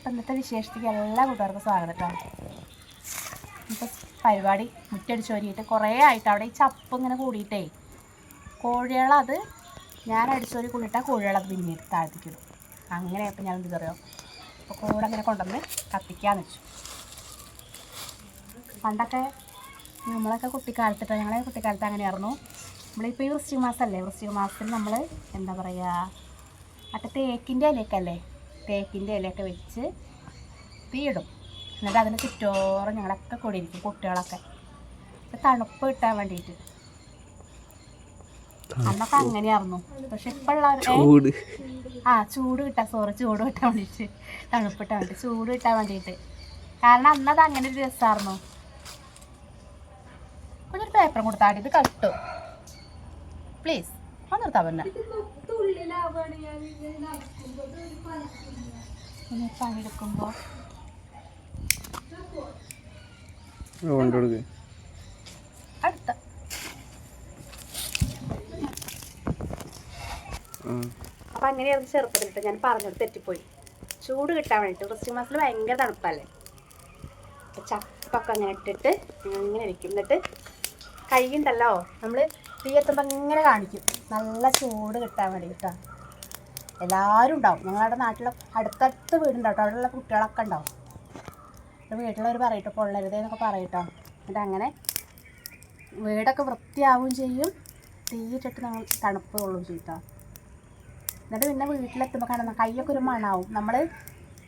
അപ്പം ഇന്നത്തെ വിശേഷത്തേക്ക് എല്ലാ കൂട്ടുകാർക്കും സ്വാഗതം കേട്ടോ ഇപ്പം പരിപാടി മുറ്റടിച്ച് ഒരുങ്ങിയിട്ട് കുറേ ആയിട്ട് അവിടെ ഈ ചപ്പ് ഇങ്ങനെ കൂടിയിട്ടേ കോഴികളത് ഞാൻ അടിച്ചൊരു കൂടിയിട്ടാൽ കോഴികളത് പിന്നീട് താഴ്ത്തിക്കിടും അങ്ങനെ അപ്പം ഞാൻ എന്ത് പറയുമോ അപ്പോൾ കൂടെ അങ്ങനെ കൊണ്ടുവന്ന് കത്തിക്കാന്ന് വെച്ചു. പണ്ടൊക്കെ നമ്മളൊക്കെ കുട്ടിക്കാലത്തിട്ട് ഞങ്ങളെ കുട്ടിക്കാലത്ത് അങ്ങനെയായിരുന്നു. നമ്മളിപ്പോൾ ഈ വൃശ്ചിക മാസമല്ലേ വൃശ്ചിക മാസത്തിൽ നമ്മൾ എന്താ പറയുക മറ്റേ തേക്കിന്റെ ഇലയൊക്കെ അല്ലേ? തേക്കിന്റെ ഇലയൊക്കെ വെച്ച് തീയിടും. എന്നിട്ട് അതിന് ചുറ്റോറും ഞങ്ങളൊക്കെ കൂടിയിരിക്കും കുട്ടികളൊക്കെ. തണുപ്പ് കിട്ടാൻ വേണ്ടിയിട്ട്. അന്നൊക്കെ അങ്ങനെയായിരുന്നു. പക്ഷെ ഇപ്പോഴുള്ള ചൂട്. ആ ചൂട് കിട്ടാൻ സോറി ചൂട് കിട്ടാൻ വേണ്ടിയിട്ട്. തണുപ്പ് കിട്ടാൻ വേണ്ടി ചൂട് കിട്ടാൻ വേണ്ടിയിട്ട്. കാരണം അന്നത് അങ്ങനെ ഒരു രസമായിരുന്നു കുഞ്ഞൊരു പേപ്പറും കൊടുത്താൽ ഇത് കട്ടു. പ്ലീസ് ഒന്ന് നിർത്താൻ പറ്റില്ല പണിയെടുക്കുമ്പോൾ കൊണ്ടുകൊടുക്ക് അടുത്ത. അപ്പം അങ്ങനെയായിരുന്നു ചെറുപ്പത്തിലിട്ട് ഞാൻ പറഞ്ഞത് തെറ്റിപ്പോയി. ചൂട് കിട്ടാൻ വേണ്ടിട്ട് ക്രിസ്ത്യൻ മാസത്തിൽ ഭയങ്കര തണുപ്പല്ലേ? അപ്പോൾ ചപ്പൊക്കെ അങ്ങനെ ഇട്ടിട്ട് ഇങ്ങനെ ഇരിക്കും എന്നിട്ട് കൈ ഉണ്ടല്ലോ നമ്മൾ തീ എത്തുമ്പോൾ ഇങ്ങനെ കാണിക്കും. നല്ല ചൂട് കിട്ടാൻ വേണ്ടിയിട്ടാണ് എല്ലാവരും ഉണ്ടാവും. ഞങ്ങളുടെ നാട്ടിലെ അടുത്തടുത്ത് വീടുണ്ടാവും അവിടെയുള്ള കുട്ടികളൊക്കെ ഉണ്ടാവും. വീട്ടിലവർ പറയട്ടോ പൊള്ളരുതേ എന്നൊക്കെ പറയട്ടോ. എന്നിട്ട് അങ്ങനെ വീടൊക്കെ വൃത്തിയാവുകയും ചെയ്യും. തീയിട്ടിട്ട് നമ്മൾ തണുപ്പ് കൊള്ളുകയും ചെയ്യട്ടോ എന്നിട്ട് പിന്നെ വീട്ടിലെത്തുമ്പോൾ കാണുന്ന കൈയൊക്കെ ഒരു മണാവും. നമ്മൾ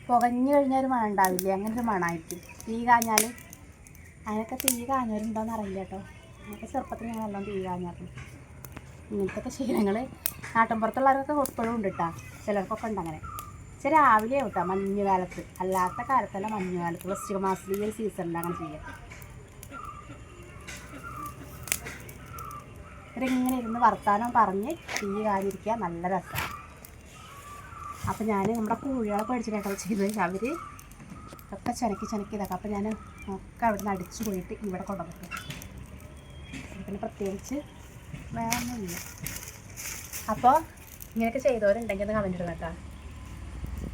പുകഞ്ഞു കഴിഞ്ഞാൽ ഒരു മണം അങ്ങനെ ഒരു മണമായിരിക്കും തീ കാഞ്ഞാൽ അതിനൊക്കെ തീ കാഞ്ഞവരുണ്ടോയെന്ന് അറിയില്ല കേട്ടോ നമുക്ക് ചെറുപ്പത്തിൽ ഞാൻ എല്ലാം തീ കാഞ്ഞായിരുന്നു ഇങ്ങനത്തെ ശീലങ്ങൾ നാട്ടിൻപുറത്തുള്ളവർക്കൊക്കെ ഇപ്പോഴും ഉണ്ട് കേട്ടോ ചിലർക്കൊക്കെ ഉണ്ട് അങ്ങനെ പക്ഷെ രാവിലെ കേട്ടോ മഞ്ഞ് കാലത്ത് അല്ലാത്ത കാലത്തല്ല മഞ്ഞ് കാലത്ത് വൃശ്ചിക മാസത്തിൽ സീസണിൽ അങ്ങനെ ചെയ്യാം. ഇവരിങ്ങനെ ഇരുന്ന് വർത്താനം പറഞ്ഞ് തീ കാലിരിക്കുക നല്ല രസമാണ് അപ്പം ഞാൻ നമ്മുടെ കൂഴികളെ പഠിച്ചിട്ടാണ് ചെയ്തത് അവർ ഒക്കെ ചനക്കി ചനക്കി ഇതാക്കാം. അപ്പം ഞാൻ ഒക്കെ അവിടെ നിന്ന് അടിച്ചു പോയിട്ട് ഇവിടെ കൊണ്ടുവന്നിട്ട്. പിന്നെ പ്രത്യേകിച്ച് വേറെ ഒന്നുമില്ല അപ്പോൾ ഇങ്ങനെയൊക്കെ ചെയ്തവരുണ്ടെങ്കിൽ ഒന്ന് കമന്റ് ഇടണം കേട്ടോ.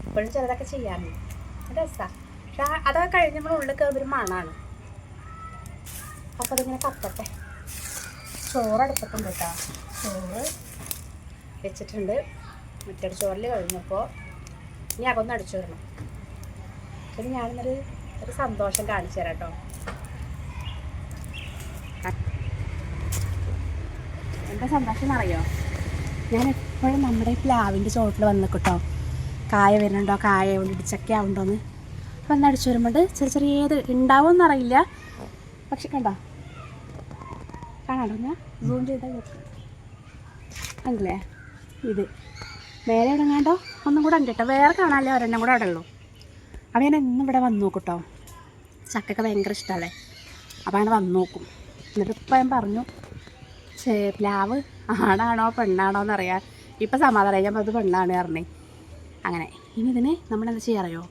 ഇപ്പോഴും ചിലതൊക്കെ ചെയ്യാറുണ്ട്. രസമാണ് പക്ഷെ അതൊക്കെ കഴിഞ്ഞ് നമ്മൾ ഉള്ളിൽ കയറി ഒരു മണമാണ് അപ്പോൾ അതിങ്ങനെ കത്തട്ടെ. ചോറ് അടുപ്പത്തുണ്ട് കേട്ടോ. ചോറ് വെച്ചിട്ടുണ്ട്. മറ്റൊരു ചോറിൽ കഴിഞ്ഞപ്പോൾ ഇനി അകൊന്ന് അടിച്ചു വരണം. പിന്നെ ഞാനിന്നൊരു ഒരു സന്തോഷം കാണിച്ചു തരാം കേട്ടോ. എന്താ സന്തോഷം എന്നറിയോ ഞാൻ എപ്പോഴും നമ്മുടെ ഈ പ്ലാവിന്റെ ചോട്ടിൽ വന്ന് കേട്ടോ കായ വരുന്നുണ്ടോ? കായ കൊണ്ട് ഇടിച്ചൊക്കെ ആവുണ്ടോന്ന്. അപ്പം ഒന്ന് അടിച്ചു വരുമ്പോൾ ചെറിയ ചെറിയ ചെറിയത് ഉണ്ടാവുമെന്ന് അറിയില്ല പക്ഷെ കണ്ടോ? കാണാടോ ഞാൻ സൂം ചെയ്താൽ കണ്ടില്ലേ? ഇത്. വേറെ ഇടങ്ങാണ്ടോ ഒന്നും കൂടെ കേട്ടോ. വേറെ കാണാനല്ലേ ഒരെണ്ണം കൂടെ അവിടെ ഉള്ളൂ അപ്പം ഞാൻ എന്നും ഇവിടെ വന്നു നോക്കും കേട്ടോ ചക്കൊക്കെ ഭയങ്കര ഇഷ്ടമല്ലേ അപ്പം അങ്ങനെ വന്നു നോക്കും. എന്നിട്ട് ഇപ്പം ഞാൻ പറഞ്ഞു പ്ലാവ് ആണാണോ പെണ്ണാണോ എന്നറിയാൻ ഇപ്പം സമാധാനം ഞാൻ അത് പെണ്ണാണ് പറഞ്ഞേ. അങ്ങനെ. ഇനി ഇതിന് നമ്മളെന്താ ചെയ്യാറിയോ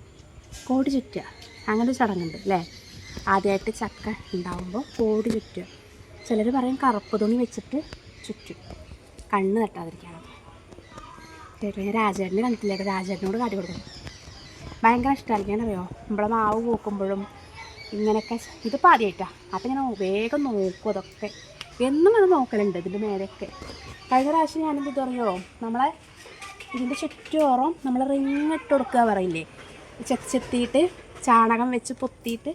കോടി ചുറ്റുക. അങ്ങനെ ചടങ്ങുണ്ട് അല്ലേ? ആദ്യമായിട്ട് ചക്ക ഉണ്ടാവുമ്പോൾ കോടി ചുറ്റുക. ചിലർ പറയും കറുപ്പ് തുണി വെച്ചിട്ട് ചുറ്റും. കണ്ണ് തട്ടാതിരിക്കണം. ചേട്ടാ രാജേട്ടനെ കണ്ടിട്ടില്ല? രാജേട്ടനോട് കാട്ടി കൊടുക്കും. ഭയങ്കര ഇഷ്ടമായിരിക്കും അറിയോ നമ്മളെ മാവ് പൂക്കുമ്പോഴും ഇങ്ങനെയൊക്കെ. ഇതിപ്പോൾ ആദ്യമായിട്ടാണ് അപ്പം ഇങ്ങനെ വേഗം നോക്കും അതൊക്കെ. എന്നും അത് നോക്കലുണ്ട് ഇതിന്റെ മേലെയൊക്കെ. കഴിഞ്ഞ പ്രാവശ്യം ഞാനെന്ത് പറയോ നമ്മളെ ഇതിന്റെ ചുറ്റോറം നമ്മൾ റിങ് ഇട്ട് കൊടുക്കുക പറയില്ലേ? ചെത്തി ചെത്തിയിട്ട് ചാണകം വെച്ച് പൊത്തിയിട്ട്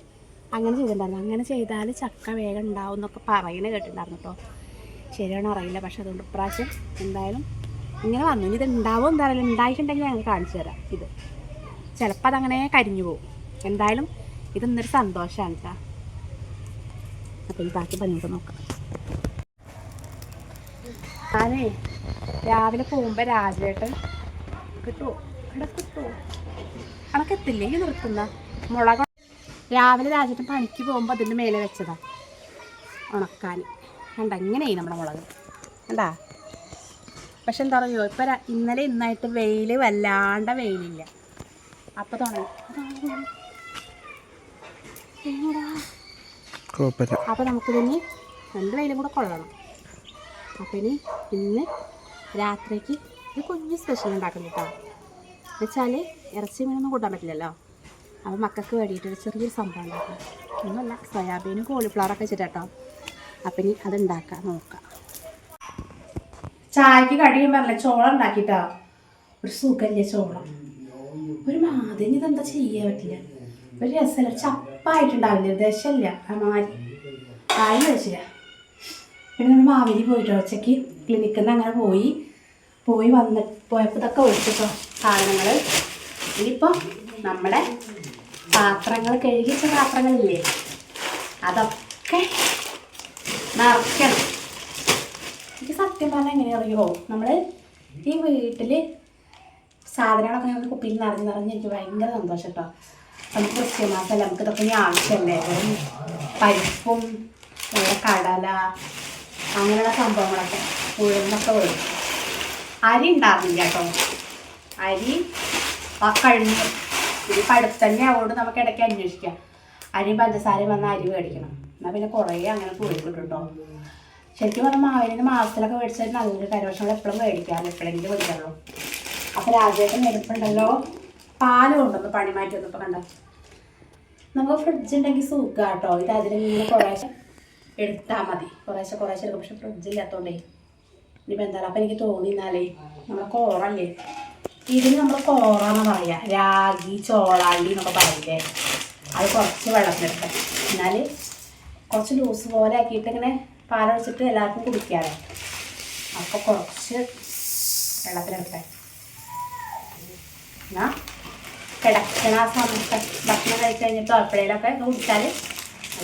അങ്ങനെ ചെയ്തിട്ടുണ്ടായിരുന്നു. അങ്ങനെ ചെയ്താൽ ചക്ക വേഗം ഉണ്ടാവും എന്നൊക്കെ പറയുന്നത് കേട്ടിട്ടുണ്ടായിരുന്നു കേട്ടോ. ശരിയാണോ അറിയില്ല. പക്ഷെ അതുകൊണ്ട് ഇപ്രാവശ്യം എന്തായാലും ഇങ്ങനെ വന്നു. ഇനി ഇത് ഉണ്ടാവും എന്തായാലും ഉണ്ടായിട്ടുണ്ടെങ്കിൽ ഞങ്ങൾ കാണിച്ചു തരാം ഇത്. ചിലപ്പോൾ അതങ്ങനെ കരിഞ്ഞു പോകും. എന്തായാലും ഇതൊന്നൊരു സന്തോഷമാണ് കേട്ടോ. അപ്പോൾ ഈ ബാക്കി പണിയൊക്കെ നോക്കാം. ഞാനേ രാവിലെ പോകുമ്പോൾ രാജേട്ടൻ കിട്ടുമോ ഇവിടെ കിട്ടുമോ അണക്ക് എത്തില്ലേ ഈ നിർത്തുന്ന മുളക് രാവിലെ രാജേട്ടൻ പണിക്ക് പോകുമ്പോൾ അതിന്റെ മേലെ വെച്ചതാ. ഉണക്കാൻ കണ്ട? ഇങ്ങനെയായി നമ്മുടെ മുളക്. കണ്ടാ? പക്ഷെ എന്താ പറയുക ഇപ്പം ഇന്നലെ ഇന്നായിട്ട് വെയിൽ വല്ലാണ്ട വെയിലില്ല. അപ്പം തുടങ്ങി. അപ്പൊ നമുക്കിതിന് രണ്ട് വെയിലും കൂടെ കൊള്ളണം. അപ്പം ഇനി ഇന്ന് രാത്രിക്ക് ഒരു കുഞ്ഞ് സ്പെഷ്യൽ ഉണ്ടാക്കുന്നു കേട്ടോ. എന്നുവെച്ചാൽ ഇറച്ചി മീനൊന്നും കൂട്ടാൻ പറ്റില്ലല്ലോ. അപ്പോൾ മക്കൾക്ക് വേണ്ടിയിട്ടൊരു ചെറിയൊരു സംഭവം ഉണ്ടാക്കാം. ഒന്നുമല്ല സോയാബീനും കോളിഫ്ലവറൊക്കെ വെച്ചിട്ടോ അപ്പം ഇനി അത് നോക്കാം. ചായക്ക് കടിയും പറഞ്ഞില്ല ചോളം ഉണ്ടാക്കിട്ടോ? ഒരു സുഖമില്ല ചോളം ഒരു മാതിരി ഇതെന്താ ചെയ്യാൻ പറ്റില്ല. ഒരു രസമല്ല ചപ്പായിട്ടുണ്ടാവില്ല ദശല്ല ആ ആയി വെച്ചില്ല. പിന്നെ നമ്മൾ മാവേലി പോയിട്ട് ഉച്ചയ്ക്ക് ക്ലിനിക്കിൽ നിന്ന് അങ്ങനെ പോയി. പോയി വന്ന് പോയപ്പോൾ ഇതൊക്കെ ഒഴിച്ചിട്ടോ സാധനങ്ങൾ ഇനിയിപ്പോൾ നമ്മുടെ പാത്രങ്ങൾ കഴുകിച്ച പാത്രങ്ങളില്ലേ? അതൊക്കെ നിറയ്ക്കണം എനിക്ക് സത്യം പറഞ്ഞാൽ എങ്ങനെ അറിയുമോ നമ്മൾ ഈ വീട്ടിൽ സാധനങ്ങളൊക്കെ ഞങ്ങൾ കുപ്പിയിൽ നിറഞ്ഞ് നിറഞ്ഞ് എനിക്ക് ഭയങ്കര സന്തോഷം കേട്ടോ നമുക്ക് ക്രിസ്ത്യമാസമല്ല നമുക്ക് ഇതൊക്കെ ഇനി ആവശ്യമല്ലേ പരിപ്പും കടല അങ്ങനെയുള്ള സംഭവങ്ങളൊക്കെ ഉഴുന്നൊക്കെ വരും. അരി ഉണ്ടാകുന്നില്ല കേട്ടോ. അരി ആ കഴിഞ്ഞ് ഇനി അടുത്തന്നെ അതുകൊണ്ട് നമുക്ക് ഇടയ്ക്ക് അന്വേഷിക്കാം. അരി പഞ്ചസാരയും വന്ന അരി മേടിക്കണം. എന്നാൽ പിന്നെ കുറേ അങ്ങനെ പോയി കിട്ടും കേട്ടോ ശരിക്കും പറഞ്ഞാൽ മാവിന് മാസത്തിലൊക്കെ മേടിച്ചാൽ നല്ലൊരു കാര്യം. എപ്പോഴും മേടിക്കാറില്ല. എപ്പോഴെങ്കിലും മേടിക്കാറുള്ളൂ. അപ്പോൾ രാജേട്ടൻ മേടിപ്പുണ്ടല്ലോ പാൽ കൊണ്ടുവന്ന് പണി മാറ്റി വന്നപ്പോൾ കണ്ട? നമുക്ക് ഫ്രിഡ്ജ് ഉണ്ടെങ്കിൽ സുഖം കേട്ടോ. ഇത് അതിലിങ്ങനെ കുറേശ്ശെ എടുത്താൽ മതി. കുറേശ്ശെ കുറേശ്ശെ എടുക്കും. പക്ഷെ ഫ്രിഡ്ജ് ഇല്ലാത്തതുകൊണ്ടേ ഇനിയിപ്പോൾ എന്താ അപ്പം എനിക്ക് തോന്നിന്നാലേ നമ്മളെ കോറല്ലേ? ഇതിന് നമ്മൾ കോറാന്ന് പറയാ. രാഗി ചോളാണ്ടി എന്നൊക്കെ പറയില്ലേ? അത് കുറച്ച് വെള്ളത്തിലെടുക്കാം എന്നാൽ കുറച്ച് ലൂസ് പോലെ ആക്കിയിട്ട് ഇങ്ങനെ പാലൊഴിച്ചിട്ട് എല്ലാവർക്കും കുടിക്കാറ് അപ്പോൾ കുറച്ച് വെള്ളത്തിലെടുക്കാം എന്നാൽ കിടക്കണ സമയത്ത് ഭക്ഷണം കഴിച്ച് കഴിഞ്ഞിട്ട് എപ്പോഴേലൊക്കെ ഇത് കുടിച്ചാൽ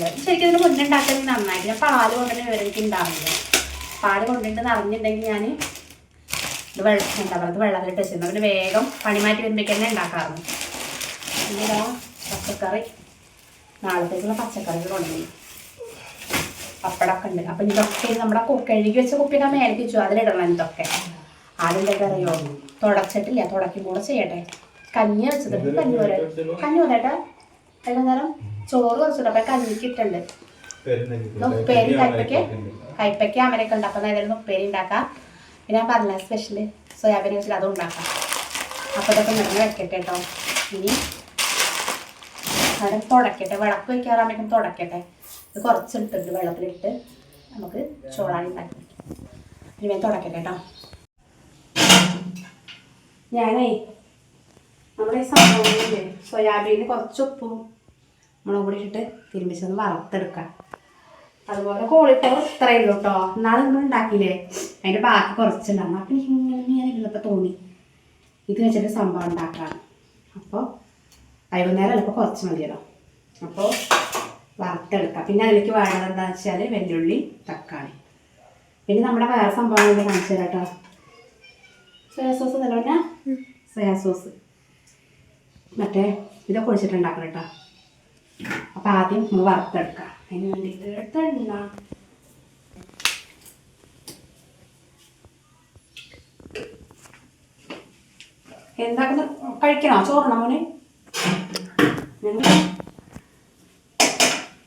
അത് ശരിക്കും ഇതിന് മുന്നേ ഉണ്ടാക്കുന്നത് നന്നായിട്ട് ഞാൻ പാൽ വിവരം എനിക്ക് ഉണ്ടാവില്ല? പാൽ കൊണ്ടിട്ട് നിറഞ്ഞിട്ടുണ്ടെങ്കിൽ ഞാൻ ഇത് വെള്ളം എന്താ പറയുക വെള്ളത്തിലിട്ട് വെച്ചിരുന്നു. പിന്നെ വേഗം പണി മാറ്റി വരുമ്പോഴേക്ക് തന്നെ ഉണ്ടാക്കാറുണ്ട് പിന്നെ ഇതാ പച്ചക്കറി നാളത്തേക്കുള്ള പച്ചക്കറികൾ കൊണ്ടുപോയി പപ്പടമൊക്കെ ഉണ്ട്. അപ്പം ഇതൊക്കെ നമ്മുടെ കഴുകി വെച്ച കുപ്പിയൊക്കെ മേലേക്ക് വെച്ചു. അതിലിടണം ഇതൊക്കെ. ആദ്യം അറിയോ? തുടച്ചിട്ടില്ല. തുടക്കും കൂടെ ചെയ്യട്ടെ. കഞ്ഞി വെച്ചത്. കഞ്ഞി പോലെ കഞ്ഞി പോലെട്ടാ വൈകുന്നേരം? ചോറ് വെച്ചിട്ട് അപ്പൊ കഞ്ഞിക്ക് ഇട്ടുണ്ട് ഉപ്പേരി കയ്പയ്ക്ക് കയ്പയ്ക്ക് അമരൊക്കെ ഉണ്ട് അപ്പൊ നേരം ഉപ്പേരി ഉണ്ടാക്കാം. പിന്നെ ഞാൻ പറഞ്ഞ സ്പെഷ്യൽ സോയാബീൻ വെച്ചിട്ട് അതും ഉണ്ടാക്കാം. അപ്പൊ ഇതൊക്കെ നിറഞ്ഞ് വെക്കട്ടെ കേട്ടോ ഇനി അവിടെ തുടക്കട്ടെ. വിളക്ക് വെക്കാറാകുമ്പോഴേക്കും തുടക്കട്ടെ. ഇത് കുറച്ചിട്ടുണ്ട് വെള്ളത്തിലിട്ട്. നമുക്ക് ചോളാണി ഉണ്ടാക്കി. ഇനി ഞാൻ തുടക്കട്ടെ കേട്ടോ ഞാനേ നമ്മുടെ ഈ സംഭവങ്ങളില്ലേ സോയാബീന് കുറച്ച് ഉപ്പും മുളക് പൊടി ഇട്ടിട്ട് തിരുമ്പിച്ചൊന്ന് വറുത്തെടുക്കാം. അതുപോലെ കോളിഫ്ലവർ ഇത്രയേ ഉള്ളൂ കേട്ടോ നാളെ നമ്മൾ ഉണ്ടാക്കിയില്ലേ? അതിന്റെ ബാക്കി കുറച്ചുണ്ടാകും അപ്പം എനിക്ക് ഇങ്ങനെ ഞാൻ ഇരുന്നപ്പോൾ തോന്നി. ഇത് വെച്ചിട്ട് സംഭവം ഉണ്ടാക്കാം അപ്പോൾ വൈകുന്നേരം ചിലപ്പോൾ കുറച്ച് മതിയല്ലോ. അപ്പോൾ വറുത്തെടുക്കാം. പിന്നെ അതിലേക്ക് വേണ്ടത് എന്താണെന്ന് വെച്ചാൽ വെല്ലുള്ളി തക്കാളി. പിന്നെ നമ്മുടെ വേറെ സംഭവം സംഭവങ്ങൾ കാണിച്ചു തരാം കേട്ടോ സോയാ സോസ് നിലവിലെ സോയാ സോസ് മറ്റേ ഇതൊക്കെ ഒഴിച്ചിട്ടുണ്ടാക്കണം കേട്ടോ അപ്പം ആദ്യം നമ്മൾ വറുത്തെടുക്കാം. അതിന് വേണ്ടിയിട്ട് എടുത്തെണ്ണ എന്താക്കുന്ന? കഴിക്കണോ? ചോറിനോ മോനെ?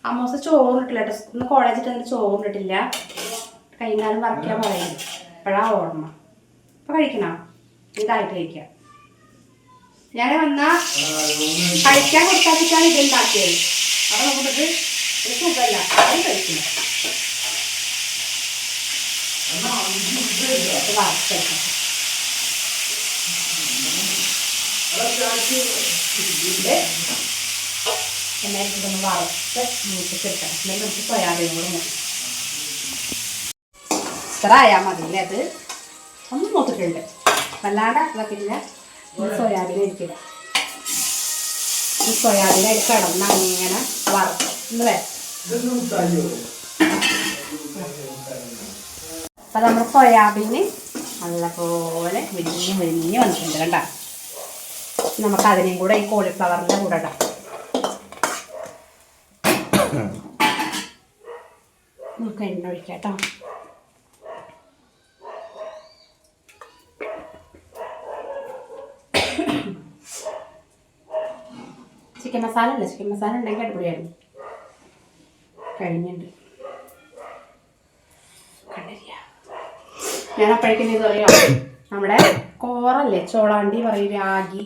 അമ്മോസ് ചോറിട്ടില്ല കേട്ടോ ഇന്ന് കോളേജിൽ തന്നെ ചോറിട്ടില്ല കൈകാലം വറക്കാൻ പറയും ഇപ്പോഴാ ഓർമ്മ. അപ്പൊ കഴിക്കണോ? ഇതായിട്ട് കഴിക്കാം? ഞാൻ വന്നാ കഴിക്കാൻ ഇത് ഉണ്ടാക്കിയത് അപ്പൊ നമുക്കിത് ഒരു സുഖമല്ല. അത് കഴിക്കില്ല എന്നാലും ഇതൊന്ന് വറുത്ത് മൂപ്പിച്ചെടുക്കണം അല്ലെങ്കിൽ നമുക്ക് സോയാബീൻ കൂടെ മതി. ഇത്ര ആയാൽ മതി അല്ലേ അത്? ഒന്ന് മൂത്തിട്ടുണ്ട് വല്ലാണ്ട് ഇതാക്കില്ല സോയാബീൻ ഇരിക്കില്ല ഈ സോയാബീൻ അതിൽ കിടന്ന് അങ്ങനെ നമ്മൾ അപ്പം നമ്മുടെ സോയാബീന് നല്ലപോലെ വിരിഞ്ഞ് വിരിഞ്ഞ് വന്നിട്ടുണ്ട് കണ്ട? നമുക്ക് അതിനെയും കൂടെ ഈ കോളിഫ്ലവറിന്റെ കൂടെ ഇടാം. നമുക്ക് എണ്ണ ഒഴിക്കാം കേട്ടോ. ചിക്കൻ മസാല അല്ല ചിക്കൻ മസാല ഉണ്ടെങ്കിൽ അടിപൊളിയായിരുന്നു. കഴിഞ്ഞിട്ടുണ്ട് ഞാൻ അപ്പോഴേക്കും ഇത് പറയാം. നമ്മുടെ കോറല്ലേ? ചോളാണ്ടി പറയും രാഗി.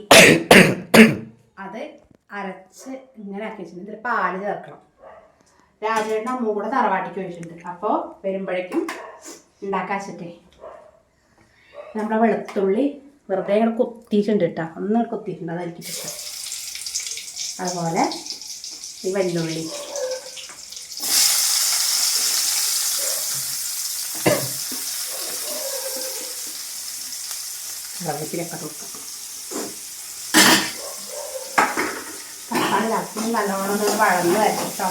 അത് അരച്ച് ഇങ്ങനെ ആക്കി വെച്ചിട്ടുണ്ട്. ഇതിൽ പാൽ ചേർക്കണം. രാജേട്ടൻ അമ്മ കൂടെ തറവാട്ടിക്ക് വെച്ചിട്ടുണ്ട് അപ്പോൾ വരുമ്പോഴേക്കും ഉണ്ടാക്കാൻ വെച്ചിട്ടേ. നമ്മുടെ വെളുത്തുള്ളി വെറുതെ ഇങ്ങനെ കുത്തിയിട്ടുണ്ട് കേട്ടോ. ഒന്ന് കുത്തിയിട്ടുണ്ട്. അതായിരിക്കും അതുപോലെ ഈ വെല്ലുള്ളി കറിവേപ്പിലൊക്കെ കൊടുക്കാം. തക്കാളി ലാസ്റ്റ് നല്ലോണം വഴന്ന് വരും കേട്ടോ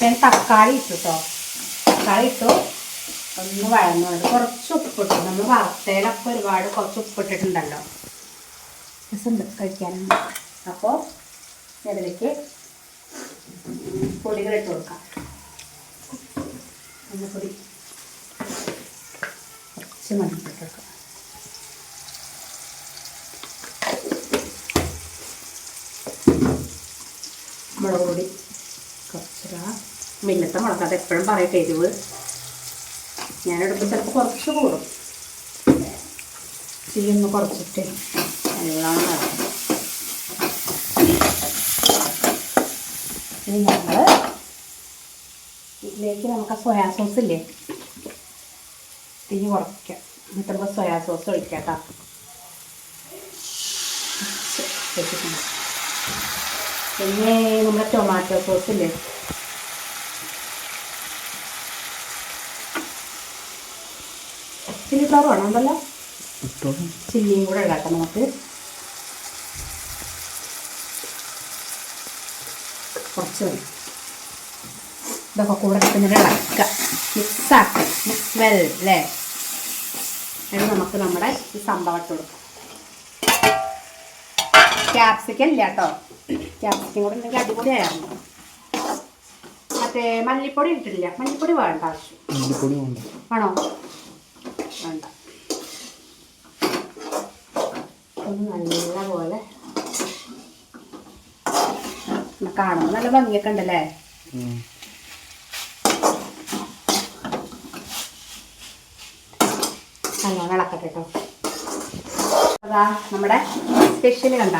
ഞാൻ തക്കാളി ഇട്ടു കേട്ടോ തക്കാളി ഇട്ടു. ഒന്ന് വഴന്നു കുറച്ച് ഉപ്പിട്ടു നമ്മൾ വറുത്തേലൊക്കെ ഒരുപാട് കുറച്ച് ഉപ്പിട്ടിട്ടുണ്ടല്ലോ രസമുണ്ട് കഴിക്കാനാണ് അപ്പോൾ അതിലേക്ക് പൊടികൾ ഇട്ട് കൊടുക്കാം. മഞ്ഞപ്പൊടി കുറച്ച് മഞ്ഞപ്പൊടി കൊടുക്കാം. മുളക് പൊടി. കുറച്ചിടാ. മില്ലത്തെ മുളക് അത് എപ്പോഴും പറയട്ടെ എരിവ്. ഞാനെടുക്കുമ്പോൾ ചിലപ്പോൾ കുറച്ച് കൂടും. തീ ഒന്ന് കുറച്ചിട്ട് എരിവുകളാണ് നടക്കുന്നത് ഇനി നമ്മൾ ഇതിലേക്ക് നമുക്ക് സോയാ സോസ് ഇല്ലേ? തീ കുറയ്ക്കാം. എന്നിട്ട് നമുക്ക് സോയാ സോസ് ഒഴിക്കാം കേട്ടോ. വെച്ചിട്ടുണ്ട്. പിന്നെ നമ്മുടെ ടൊമാറ്റോ സോസ് ഇല്ലേ? ചില്ലി ഫ്ലവർ വേണം ചില്ലിയും കൂടെ ഇടാക്കാം നമുക്ക്. കുറച്ച് മതി ഇതൊക്കെ കൂടെ ഇട്ടിങ്ങനെ ഇളക്കുക. മിക്സാക്കുക മിക്സ് വെൽ അല്ലേ? അത് നമുക്ക് നമ്മുടെ ഈ സംഭവം ഇട്ട് കൊടുക്കാം. ക്യാപ്സിക്കം ഇല്ല കേട്ടോ. ക്യാപ്സിക്കം കൂടെ ഉണ്ടെങ്കിൽ അടിപൊളിയായിരുന്നു. മറ്റേ മല്ലിപ്പൊടി ഇട്ടിട്ടില്ല. മല്ലിപ്പൊടി വേണ്ട ആവശ്യം. മല്ലിപ്പൊടി ആണോ വേണ്ട. ഒന്ന് നല്ല പോലെ നല്ല ഭംഗിയൊക്കെ ഉണ്ടല്ലേ? ഉം. നല്ലോണം ഇളക്കട്ടെ കേട്ടോ അതാ നമ്മുടെ സ്പെഷ്യൽ കണ്ട.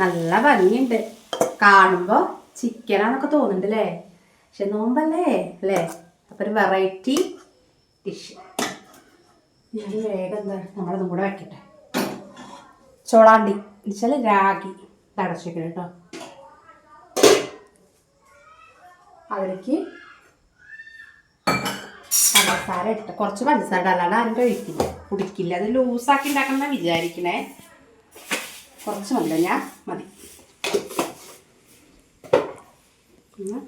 നല്ല ഭംഗിയുണ്ട്. കാണുമ്പോൾ ചിക്കനാന്നൊക്കെ തോന്നുന്നുണ്ട് അല്ലേ പക്ഷെ നോമ്പല്ലേ? അല്ലേ? അപ്പോൾ ഒരു വെറൈറ്റി ഡിഷ് ഞാൻ വേഗം എന്താ നമ്മളതും കൂടെ വെക്കട്ടെ. ചോളാണ്ടി. എന്നുവെച്ചാൽ രാഗി തടച്ചിരിക്കണം കേട്ടോ അതിലേക്ക് പഞ്ചസാര ഇട്ട് കുറച്ച് പഞ്ചസാര അല്ലാണ്ട് ആരും കഴിക്കില്ല. കുടിക്കില്ല. അത് ലൂസാക്കി ഉണ്ടാക്കണം വിചാരിക്കണേ. കുറച്ച് മതി ഞാൻ. മതി. പിന്നെ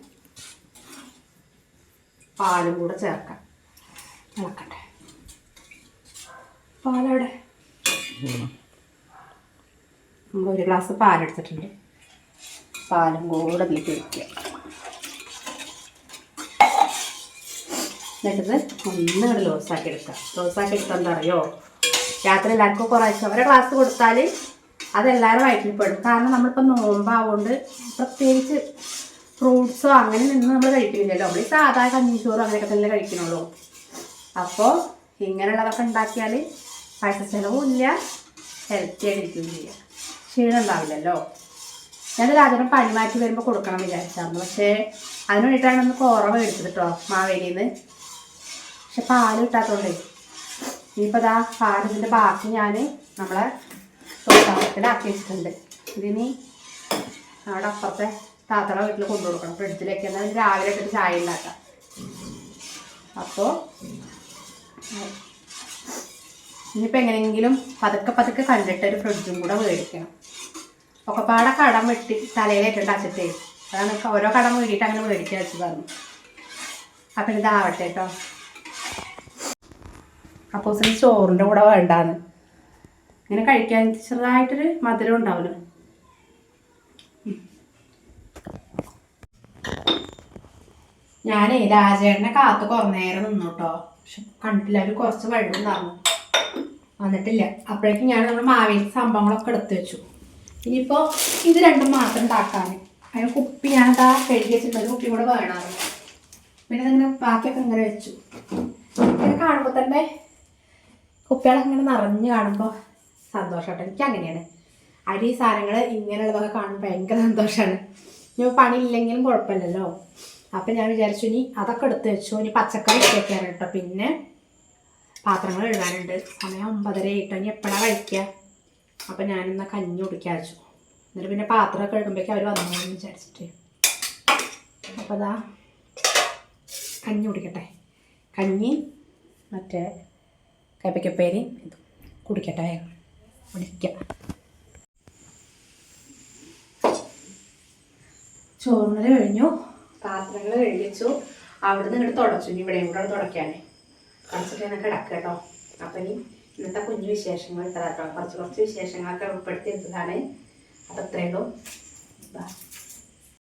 പാലും കൂടെ ചേർക്കാം. ഇളക്കട്ടെ പാലവിടെ? നമ്മൾ ഒരു ഗ്ലാസ് പാലെടുത്തിട്ടുണ്ട്. പാലും കൂടെ അതിലേക്ക് ഒഴിക്കുക എന്നിട്ടത് ഒന്നുകൂടെ ലോസാക്കി എടുക്കുക ലോസാക്കി എടുക്കുക എന്താ അറിയോ രാത്രി എല്ലാവർക്കും കുറേശ്ശെ അവരെ ക്ലാസ് കൊടുത്താൽ അതെല്ലാവരും വയറ്റിൽ പെടും. കാരണം നമ്മളിപ്പോൾ നോമ്പാവുകൊണ്ട് പ്രത്യേകിച്ച് ഫ്രൂട്ട്സോ അങ്ങനെ നിന്ന് നമ്മൾ കഴിക്കുന്നില്ലല്ലോ. നമ്മൾ സാധാ കഞ്ഞിച്ചോറും അങ്ങനെയൊക്കെ തന്നെ കഴിക്കണുള്ളൂ. അപ്പോൾ ഇങ്ങനെയുള്ളതൊക്കെ ഉണ്ടാക്കിയാൽ പൈസ ചിലവും ഇല്ല ഹെൽത്തി ആയിട്ടിരിക്കുകയും ചെയ്യാം. ക്ഷീണം ഉണ്ടാവില്ലല്ലോ. ഞാൻ രാജനം പണി മാറ്റി വരുമ്പോൾ കൊടുക്കണം വിചാരിച്ചായിരുന്നു പക്ഷേ അതിന് വേണ്ടിയിട്ടാണ് ഒന്ന് കുറവ് എടുത്തത് കേട്ടോ മാവേലിയിൽ പക്ഷെ പാൽ കിട്ടാത്തതുകൊണ്ടേ ഇനിയിപ്പോൾ ഇതാ പാലിന്റെ ബാക്കി ഞാൻ നമ്മളെ തോട്ടത്തിലാക്കി വെച്ചിട്ടുണ്ട്. ഇതിനി അവിടെ അപ്പുറത്തെ താത്തയുടെ വീട്ടിൽ കൊണ്ടു കൊടുക്കണം. ഫ്രിഡ്ജിലേക്ക് എന്നാൽ രാവിലെ ഇട്ടിട്ട് ചായ ഉണ്ടാക്കാം. അപ്പോൾ ഇനിയിപ്പോൾ എങ്ങനെയെങ്കിലും പതുക്കെ പതുക്കെ കണ്ടിട്ട് ഒരു ഫ്രിഡ്ജും കൂടെ മേടിക്കണം. ഒക്കെപ്പാടെ കടം വെട്ടി തലയിലേക്കിട്ട് അച്ചിട്ടേ അതാണ് ഓരോ കടം വേണ്ടിയിട്ട് അങ്ങനെ മേടിക്കാൻ വെച്ചതാണ് അപ്പം ഇതാവട്ടെ കേട്ടോ അപ്പോസിന് ചോറിന്റെ കൂടെ വേണ്ടാന്ന്. ഇങ്ങനെ കഴിക്കാൻ ചെറുതായിട്ടൊരു മധുരം ഉണ്ടാവില്ല ഞാനേ രാജേട്ടനെ കാത്ത് കുറേ നേരം നിന്നു കേട്ടോ പക്ഷെ കണ്ടില്ല അവർ കുറച്ച് വെള്ളം തന്നു. വന്നിട്ടില്ല. അപ്പോഴേക്കും ഞാൻ നമ്മുടെ മാവേലി സംഭവങ്ങളൊക്കെ എടുത്തു വെച്ചു. ഇനിയിപ്പോൾ ഇത് രണ്ടും മാത്രം ഉണ്ടാക്കാൻ. അതിന് കുപ്പി ഞാനതാ കഴുകി വെച്ചിട്ടുണ്ട്. ഒരു കുപ്പി കൂടെ വേണമായിരുന്നു. പിന്നെ ഇങ്ങനെ ബാക്കിയൊക്കെ ഇങ്ങനെ വെച്ചു. ഇങ്ങനെ കാണുമ്പോൾ തന്നെ കുപ്പികളൊക്കെ നിറഞ്ഞു കാണുമ്പോൾ സന്തോഷമാട്ടോ എനിക്ക് അങ്ങനെയാണ് അരി സാധനങ്ങൾ ഇങ്ങനെയുള്ളതൊക്കെ കാണുമ്പോൾ ഭയങ്കര സന്തോഷമാണ് ഇനി പണിയില്ലെങ്കിലും കുഴപ്പമില്ലല്ലോ. അപ്പം ഞാൻ വിചാരിച്ചു ഇനി അതൊക്കെ എടുത്ത് വെച്ചു. ഇനി പച്ചക്കറി വെക്കാണ് കേട്ടോ. പിന്നെ പാത്രങ്ങൾ എഴുതാനുണ്ട് സമയം ഒമ്പതര ആയിട്ടോ. ഇനി എപ്പോഴാണ് കഴിക്കുക? അപ്പം ഞാനിന്ന് കഞ്ഞി കുടിക്കാൻ വെച്ചു. എന്നിട്ട് പിന്നെ പാത്രമൊക്കെ എഴുതുമ്പോഴേക്കും അവർ വന്നോളൂ വിചാരിച്ചിട്ട്. അപ്പോൾ അതാ കഞ്ഞി കുടിക്കട്ടെ. കഞ്ഞി മറ്റേ കയ്പയ്ക്കപ്പേരി ഇതും. കുടിക്കട്ടെ. കുടിക്കാം. ചോറിനത് കഴിഞ്ഞു. പാത്രങ്ങൾ കഴിച്ചു അവിടുന്ന് ഇങ്ങോട്ട് തുടച്ചു. ഇനി ഇവിടെയും കൂടെ തുടക്കാനേ. കുറച്ചിട്ട് ഞാൻ കിടക്കുക കേട്ടോ. അപ്പം ഇനി ഇന്നത്തെ കുഞ്ഞു വിശേഷങ്ങൾ ഇത്ര കേട്ടോ. കുറച്ച് കുറച്ച് വിശേഷങ്ങളൊക്കെ ഉൾപ്പെടുത്തി എടുത്തതാണ്. അപ്പം ഇത്രയുള്ളൂ